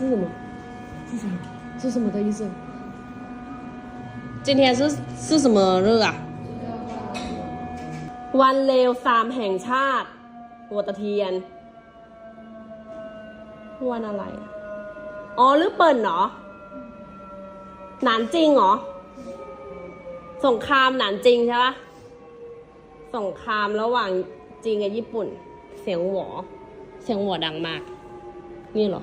是什么？是什么？是什么的意思？今天是是什么日啊？วันเลวซามแห่งชาติหัวตะเทียน วันอะไรอะอ๋อหรือเปิ่นเหรอ หนานจริงเหรอ สงครามหนานจริงใช่ปะสงครามระหว่างจีนกับญี่ปุ่น เสียงหวอ เสียงหวอดังมาก นี่เหรอ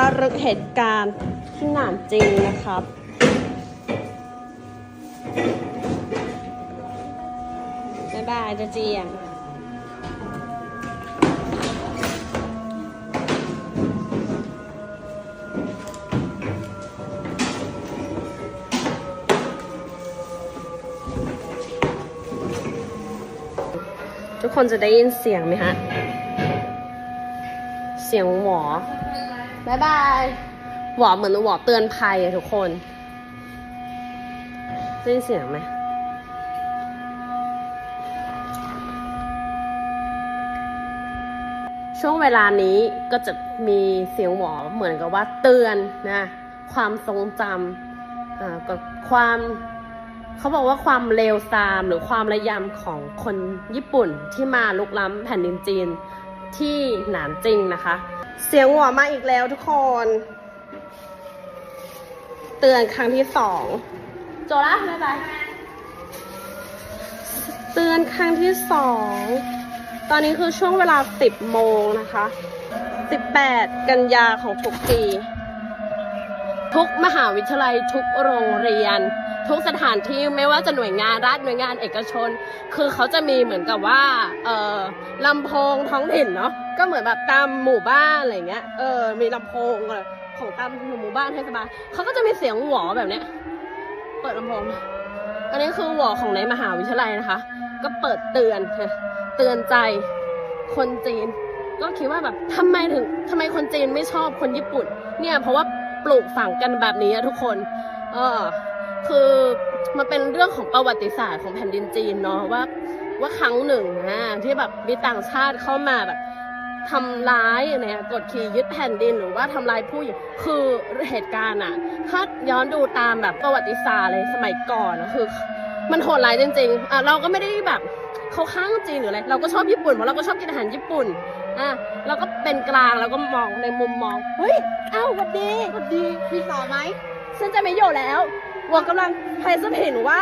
ระลึกเหตุการณ์ที่หนานจริงนะครับบ๊ายบายจะเจียงทุกคนจะได้ยินเสียงไหมฮะ เสียงหวอ บายบาย หวอเหมือนหวอเตือนภัยอะทุกคนได้ยินเสียงไหมช่วงเวลานี้ก็จะมีเสียงหวอเหมือนกับว่าเตือนนะความทรงจำกับความเขาบอกว่าความเลวทรามหรือความระยำของคนญี่ปุ่นที่มาลุกล้ำแผ่นดินจีน ที่หนานจริงนะคะ เสียงหวอมาอีกแล้วทุกคน เตือนครั้งที่สองจบละบ๊ายบายเตือนครั้งที่สองตอนนี้คือช่วงเวลา 10 โมงนะคะ 18 กันยาของทุกปี ทุกมหาวิทยาลัยทุกโรงเรียน ทุกสถานที่ไม่ว่าจะหน่วยงานรัฐหน่วยงานเอกชน คือเขาจะมีเหมือนกับว่าเออลำโพงท้องถิ่นเนาะก็เหมือนแบบตามหมู่บ้านอะไรเงี้ยเออมีลำโพงอะไรของตามหมู่บ้านเทศบาลเขาก็จะมีเสียงหวอแบบเนี้ยเปิดลำโพงอันนี้คือหวอของในมหาวิทยาลัยนะคะ ก็เปิดเตือนเตือนใจคนจีน ก็คิดว่าแบบทำไมถึงทำไมคนจีนไม่ชอบคนญี่ปุ่น เนี่ยเพราะว่าปลูกฝังกันแบบนี้ทุกคน เออ คือมันเป็นเรื่องของประวัติศาสตร์ของแผ่นดินจีนเนาะว่าว่าครั้งหนึ่งนะที่แบบมีต่างชาติเข้ามาแบบทำร้ายเนี่ยกดขี่ยึดแผ่นดินหรือว่าทำลายผู้หญิงคือเหตุการณ์อะถ้าย้อนดูตามแบบประวัติศาสตร์เลยสมัยก่อนอะคือ มันโหดร้ายจริงๆอะเราก็ไม่ได้แบบเขาข้างจีนหรืออะไรเราก็ชอบญี่ปุ่นเพราะเราก็ชอบกินอาหารญี่ปุ่นอะเราก็เป็นกลางเราก็มองในมุมมองเฮ้ยเอ้าหวัดดีหวัดดีมีต่อไหมฉันจะไม่อยู่แล้ว วอกำลังพยายามเห็นว่า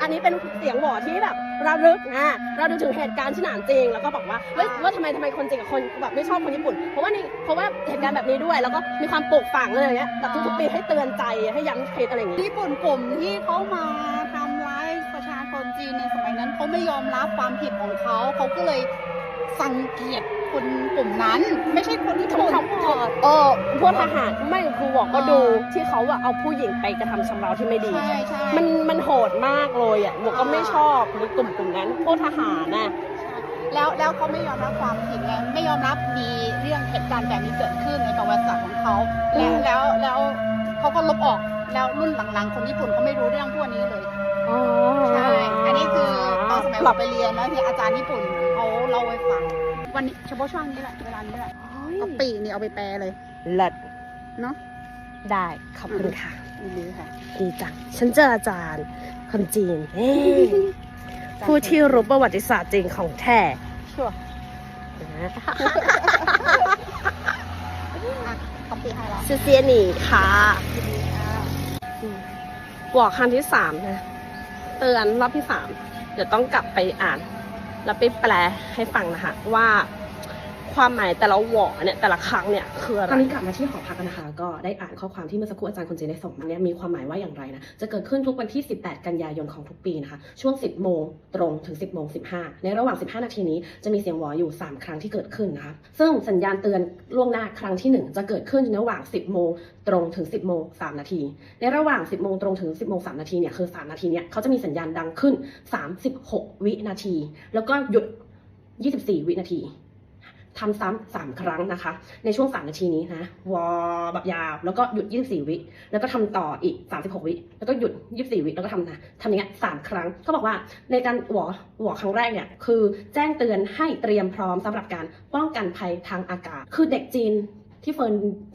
อันนี้เป็นเสียงหวอที่แบบระลึกนะเราดูถึงเหตุการณ์ที่หนานจริง แล้วก็บอกว่าเฮ้ยว่าทำไมทำไมคนจริงกับคนแบบไม่ชอบคนญี่ปุ่น เพราะว่านี่เพราะว่าเหตุการณ์แบบนี้ด้วย แล้วก็มีความปลูกฝังอะไรอย่างเงี้ยแบบทุกๆปีให้เตือนใจให้ย้ำคิดอะไรอย่างงี้ญี่ปุ่นกลุ่มที่เขามาทำร้ายประชาชนจีนในสมัยนั้นเขาไม่ยอมรับความผิดของเขาเขาก็เลยสังเกียจ คนกลุ่มนั้น ไม่ใช่คนที่ถูกเขาเออพวกทหารไม่คือหวอก็ดูที่เขาอะเอาผู้หญิงไปกระทำชำเราที่ไม่ดี ใช่ใช่ มันมันโหดมากเลยอะหมวกก็ไม่ชอบในกลุ่มกลุ่มนั้นพวกทหารน่ะ แล้วแล้วเขาไม่ยอมรับความผิดไงไม่ยอมรับมีเรื่องเหตุการณ์แบบนี้เกิดขึ้นในประวัติศาสตร์ของเขาแล้วแล้วแล้วเขาก็ลบออกแล้วรุ่นหลังๆ คนญี่ปุ่นเขาไม่รู้เรื่องพวกนี้เลยอ๋อใช่ อันนี้คือตอนสมัยเราไปเรียนแล้วที่อาจารย์ญี่ปุ่นเขาเล่าให้ฟัง วันนี้เฉพาะช่วงนี้แหละเวลานี้แหละเอาปีนี่เอาไปแปลเลยเลิศเนาะได้ขอบคุณค่ะดีค่ะดีจังฉันเจออาจารย์คนจีนเฮ้ผู้ที่รู้ประวัติศาสตร์จริงของแท้ชัวร์นะอะคอมปีให้แล้วเซียหนีค่ะบอกครั้งที่สามนะเตือนรอบที่สามเดี๋ยวต้องกลับไปอ่าน แล้วไปแปลให้ฟังนะคะว่า ความหมายแต่ละหวอเนี่ยแต่ละครั้งเนี่ยคืออะไร ตอนนี้กลับมาที่หอพักกันนะคะ ก็ได้อ่านข้อความที่เมื่อสักครู่อาจารย์คนจีนได้ส่งมาเนี่ยมีความหมายว่าอย่างไรนะ จะเกิดขึ้นทุกวันที่ 18 กันยายนของทุกปีนะคะ ช่วง 10 โมงตรงถึง 10 โมง 15 ในระหว่าง 15 นาทีนี้จะมีเสียงหวออยู่ 3 ครั้งที่เกิดขึ้นนะคะ ซึ่งสัญญาณเตือนล่วงหน้าครั้งที่ 1 จะเกิดขึ้นในระหว่าง 10 โมงตรงถึง 10 โมง 3 นาที ในระหว่าง 10 โมงตรงถึง 10 โมง 3 นาทีเนี่ยคือ 3 นาทีเนี่ยเขาจะมีสัญญาณดังขึ้น 36 วินาที แล้วก็หยุด 24 วินาที ทำซ้ำสามครั้งนะคะ ในช่วง3นาทีนี้นะวอแบบยาว แล้วก็หยุด24วิ แล้วก็ทำต่ออีก36วิ แล้วก็หยุด24วิ แล้วก็ทำนะทำอย่างเงี้ยสามครั้งเขาบอกว่าในการวอวอครั้งแรกเนี่ยคือแจ้งเตือนให้เตรียมพร้อมสำหรับการป้องกันภัยทางอากาศ คือเด็กจีนที่เฟิร์น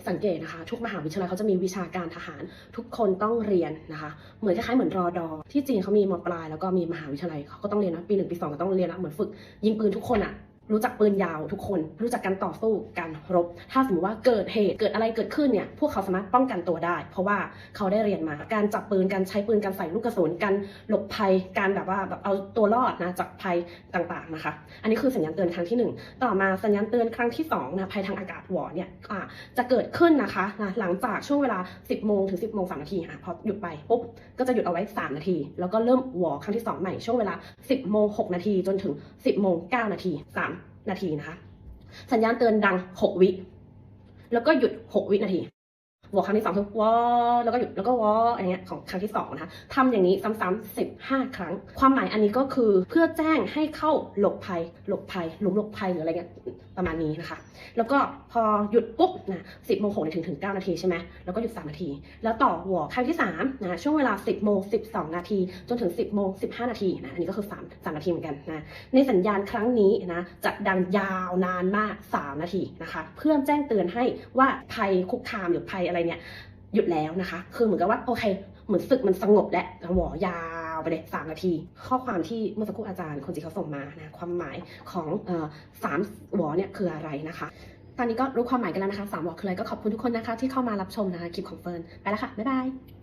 สังเกตนะคะ ทุกมหาวิทยาลัยเขาจะมีวิชาการทหาร ทุกคนต้องเรียนนะคะ เหมือนคล้ายๆเหมือนรอดอ ที่จีนเขามีมปลายแล้วก็มีมหาวิทยาลัยเขาก็ต้องเรียนนะปีหนึ่งปีสองก็ต้องเรียนนะเหมือนฝึกยิงปืนทุกคนอะ รู้จักปืนยาวทุกคน รู้จักการต่อสู้การรบ ถ้าสมมติว่าเกิดเหตุเกิดอะไรเกิดขึ้นเนี่ยพวกเขาสามารถป้องกันตัวได้ เพราะว่าเขาได้เรียนมาการจับปืนการใช้ปืนการใส่ลูกกระสุนการหลบภัยการแบบว่าแบบเอาตัวรอดนะจากภัยต่างๆนะคะ อันนี้คือสัญญาณเตือนครั้งที่หนึ่งต่อมาสัญญาณเตือนครั้งที่สองนะภัยทางอากาศวอเนี่ยอ่าจะเกิดขึ้นนะคะนะหลังจากช่วงเวลา 10 โมงถึง 10โมง3นาทีอะพอหยุดไปปุ๊บก็จะหยุดเอาไว้ 3 นาที แล้วก็เริ่มวอครั้งที่ 2 ใหม่ช่วงเวลา 10โมง6นาทีจนถึง 10โมง9นาที3 นาทีนะคะ สัญญาณเตือนดัง 6 วิ แล้วก็หยุด 6 วินาที วอครั้งที่สองคือวอแล้วก็หยุดแล้วก็วออะไรเงี้ยของครั้งที่สองนะคะทำอย่างนี้ซ้ำๆสิบห้าครั้ง ความหมายอันนี้ก็คือเพื่อแจ้งให้เข้าหลบภัย หลบภัยหลุมหลบภัยหรืออะไรเงี้ยประมาณนี้นะคะ แล้วก็พอหยุดปุ๊บนะสิบโมงหกนาทีถึงเก้านาทีใช่ไหมแล้วก็หยุดสามนาที แล้วต่อวอครั้งที่สามนะช่วงเวลาสิบโมงสิบสองนาที จนถึงสิบโมงสิบห้านาทีนะอันนี้ก็คือสามสามนาทีเหมือนกันนะในสัญญาณครั้งนี้นะจะดังยาวนานมากสามนาทีนะคะ เพื่อแจ้งเตือนให้ว่าภัยคุกคามหรือภัยอะไรเนี่ยหยุดแล้วนะคะ คือเหมือนกับว่าโอเค เหมือนศึกมันสงบแล้วหวอยาวไปเลยสามนาที ข้อความที่เมื่อสักครู่อาจารย์คนจีเขาส่งมานะความหมายของสามหวอเนี่ยคืออะไรนะคะ ตอนนี้ก็รู้ความหมายกันแล้วนะคะสามหวอคืออะไรก็ขอบคุณทุกคนนะคะที่เข้ามารับชมนะคะคลิปของเฟิร์นไปแล้วค่ะบ๊ายบาย